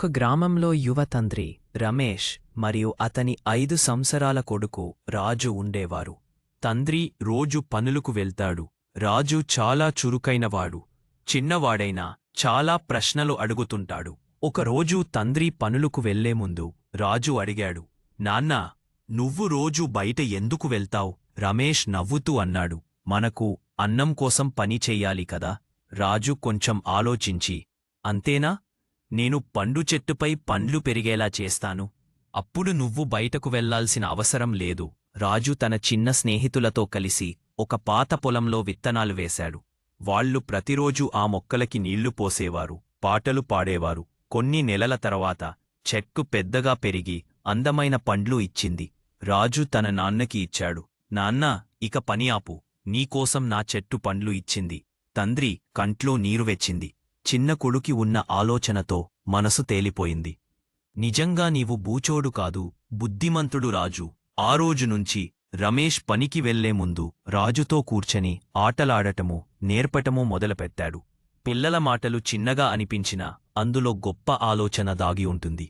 ఒక గ్రామంలో యువతండ్రి రమేష్ మరియు అతని ఐదు సంవత్సరాల కొడుకు రాజు ఉండేవారు. తండ్రి రోజు పనులకు వెళ్తాడు. రాజు చాలా చురుకైనవాడు. చిన్నవాడైనా చాలా ప్రశ్నలు అడుగుతుంటాడు. ఒకరోజు తండ్రి పనులకు వెళ్ళే ముందు రాజు అడిగాడు నాన్నా నువ్వు రోజు బయట ఎందుకు వెళ్తావ్? రమేష్ నవ్వుతూ అన్నాడు మనకు అన్నం కోసం పని చెయ్యాలి కదా. రాజు కొంచెం ఆలోచించి అంతేనా? నేను పండు చెట్టుపై పండ్లు పెరిగేలా చేస్తాను. అప్పుడు నువ్వు బయటకు వెళ్ళాల్సిన అవసరం లేదు. రాజు తన చిన్న స్నేహితులతో కలిసి ఒక పాత పొలంలో విత్తనాలు వేశాడు. వాళ్ళు ప్రతిరోజూ ఆ మొక్కలకి నీళ్ళు పోసేవారు పాటలు పాడేవారు. కొన్ని నెలల తర్వాత చెక్కు పెద్దగా పెరిగి అందమైన పండ్లు ఇచ్చింది. రాజు తన నాన్నకి ఇచ్చాడు నాన్నా ఇక పని ఆపు. నీకోసం నా చెట్టు పండ్లు ఇచ్చింది. తండ్రి కంట్లో నీరు వెచ్చింది. చిన్న కొడుకి ఉన్న ఆలోచనతో మనసు తేలిపోయింది. నిజంగా నీవు బూచోడు కాదు బుద్ధిమంతుడు రాజు. ఆ రోజు నుంచి రమేష్ పనికి వెళ్ళే ముందు రాజుతో కూర్చని ఆటలాడటము నేర్పటము మొదలుపెట్టాడు. పిల్లల మాటలు చిన్నగా అనిపించినా అందులో గొప్ప ఆలోచన దాగి ఉంటుంది.